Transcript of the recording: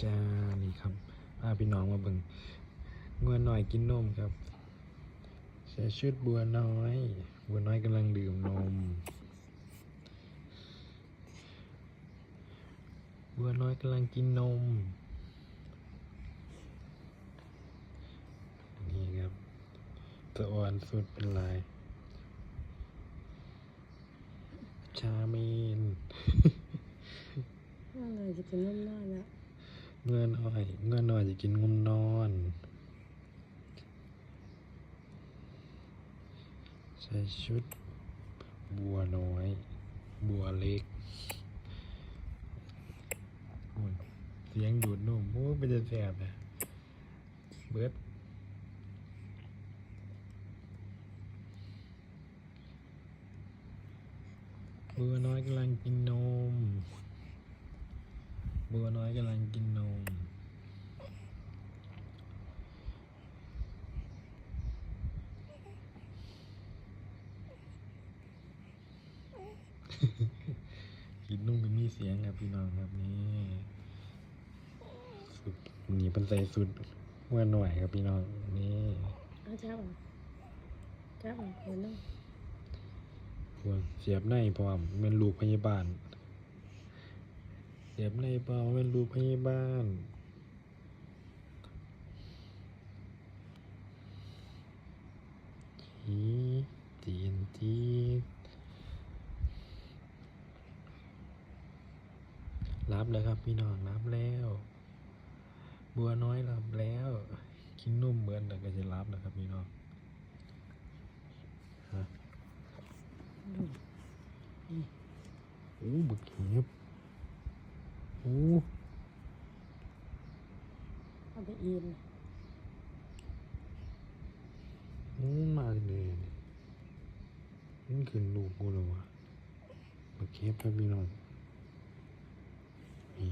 จ้านี่ครับพาพี่น้องมาเบิ่งงัวหน่อยกินนมครับใส่ชุดบัวน้อย บัวน้อยกำลังดื่มนม บัวน้อยกำลังกินนม นี่ครับตะอ่อนสุดเป็นลาย ชาเมนอะไรจะกินนุ่มนอนแล้ว เงื่อนอ้อยเงื่อน้อยจะกินงุมนอน ใส่ชุด บัวน้อย บัวเล็กโอ้ยเสียงดูดนมโอ้เป็นจะแสบนะเบิดบัวน้อยกำลังกินนม บัวน้อยกำลังกินนมกินนุ่มก็มีเสียงครับพี่น้องครับนี่สุดนี่เป็นใส่สุดเมื่อหน่อยครับพี่น้องนี่เจ้าอะจ้าอะเห็นนุ่มพวกเสียบในพร้อมเป็นลูกพยาบาล สียบในพร้อเป็นลูกพยาบาลจีจีนจีรับแล้วครับพี่น้องรับแล้ว บัวน้อยรับแล้วกินนุ่มเหมือนแต่ก็จะรับแล้วครับพี่น้องฮะโอ้บึกเห็บ หูมันอิ่มอืมมาเลยนี่คือลูกกูแล้ววะโอเคครับพี่น้องนี่